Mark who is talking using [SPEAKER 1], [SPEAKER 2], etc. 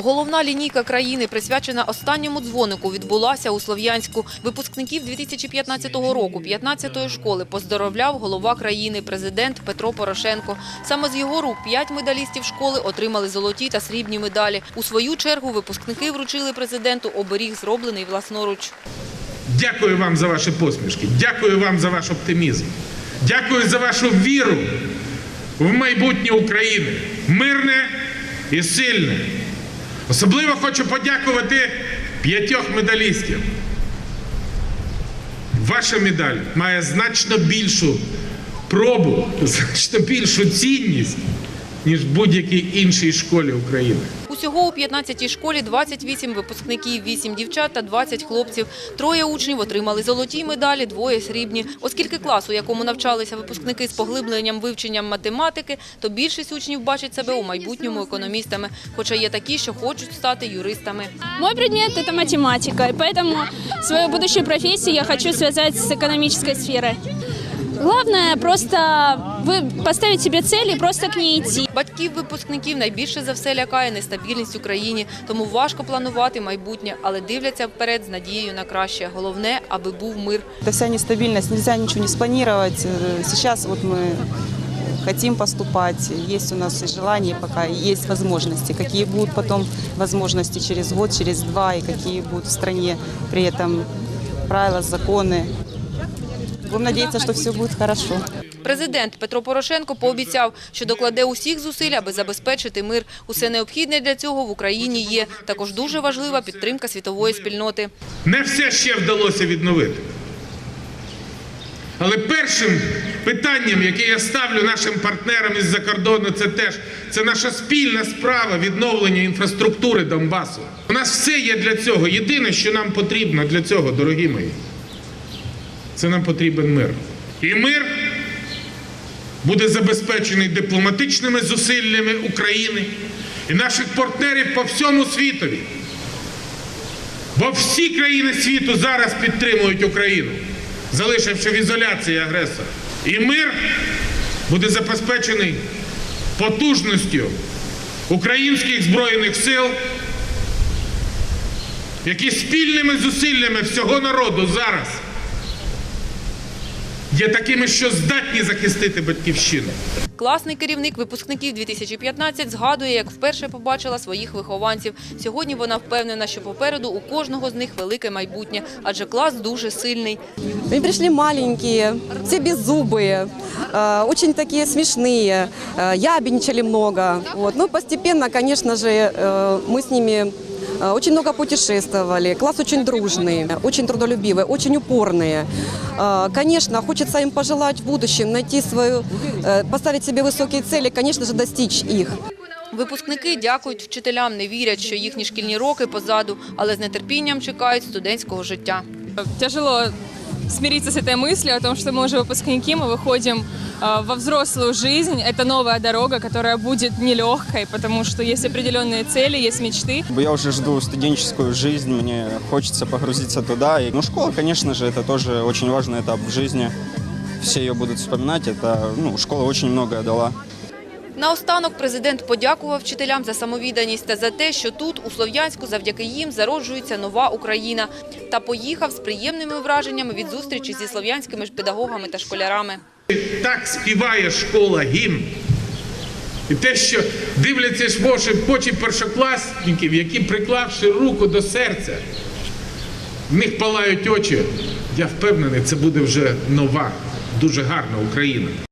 [SPEAKER 1] Головна лінійка країни, присвячена останньому дзвонику, відбулася у Слов'янську. Випускників 2015 року 15-ї школи поздоровляв голова країни, президент Петро Порошенко. Саме з його рук п'ять медалістів школи отримали золоті та срібні медалі. У свою чергу випускники вручили президенту оберіг, зроблений власноруч.
[SPEAKER 2] Дякую вам за ваші посмішки. Дякую вам за ваш оптимізм. Дякую за вашу віру в майбутнє України. Мирне і сильне. Особливо хочу подякувати п'ятьох медалістів. Ваша медаль має значно більшу пробу, значно більшу цінність, ніж в будь-якій іншій школі України.
[SPEAKER 1] Усього у 15-й школі 28 випускників, 8 дівчат та 20 хлопців. Троє учнів отримали золоті медалі, двоє срібні. Оскільки клас, у якому навчалися випускники з поглибленням вивченням математики, то більшість учнів бачить себе у майбутньому економістами, хоча є такі, що хочуть стати юристами.
[SPEAKER 3] Мой предмет – это математика, и поэтому свою будущую профессию я хочу связать с экономической сферой. Главное просто вы поставить себе цель и просто к ней идти.
[SPEAKER 1] Батьків випускників найбільше за все лякає нестабільність в Україні, тому важко планувати майбутнє, але дивляться вперед з надією на краще. Головне, аби був мир.
[SPEAKER 4] Это вся нестабильность, нельзя ничего не спланировать. Э, Сейчас вот мы хотим поступать, есть у нас и желание пока, и есть возможности. Какие будут потом возможности через год, через два, и какие будут в стране при этом правила, законы. Будем надеяться, что все будет хорошо.
[SPEAKER 1] Президент Петро Порошенко пообіцяв, що докладе усіх зусиль, аби забезпечити мир. Усе необхідне для цього в Україні є. Також дуже важлива підтримка світової спільноти.
[SPEAKER 2] Не все ще вдалося відновити. Але першим питанням, яке я ставлю нашим партнерам із-за кордону, це теж це наша спільна справа відновлення інфраструктури Донбасу. У нас все є для цього. Єдине, що нам потрібно для цього, дорогі мої, це нам потрібен мир. І мир буде забезпечений дипломатичними зусиллями України і наших партнерів по всьому світові. Бо всі країни світу зараз підтримують Україну, залишивши в ізоляції агресора. І мир буде забезпечений потужністю українських збройних сил, які спільними зусиллями всього народу зараз є такими, що здатні захистити батьківщину.
[SPEAKER 1] Класний керівник випускників 2015 згадує, як вперше побачила своїх вихованців. Сьогодні вона впевнена, що попереду у кожного з них велике майбутнє, адже клас дуже сильний.
[SPEAKER 5] Они пришли маленькие, все беззубые, э, очень такие смешные, э, ябедничали много. Вот. Ну, постепенно, конечно же, э, мы с ними э, очень много путешествовали. Класс очень дружный, очень трудолюбивый, очень упорные. Э, Конечно, хочется им пожелать в будущем найти свою, э, поставить себе высокие цели, конечно же, достичь их.
[SPEAKER 1] Випускники дякують вчителям, не вірять, що їхні шкільні роки позаду, але з нетерпінням чекають студентського життя.
[SPEAKER 6] тяжело смириться с этой мыслью о том, что мы уже выпускники, мы выходим э, во взрослую жизнь. Это новая дорога, которая будет нелегкой, потому что есть определенные цели, есть мечты.
[SPEAKER 7] Я уже жду студенческую жизнь, мне хочется погрузиться туда. И, ну, школа, конечно же, это тоже очень важный этап в жизни. Все ее будут вспоминать. Это, ну, школа очень многое дала.
[SPEAKER 1] Наостанок президент подякував вчителям за самовідданість та за те, що тут, у Слов'янську, завдяки їм зароджується нова Україна. Та поїхав з приємними враженнями від зустрічі зі слов'янськими ж педагогами та школярами.
[SPEAKER 2] Так співає школа гімн. І те, що дивляться ж очі, очі першокласників, які, приклавши руку до серця, в них палають очі. Я впевнений, це буде вже нова, дуже гарна Україна.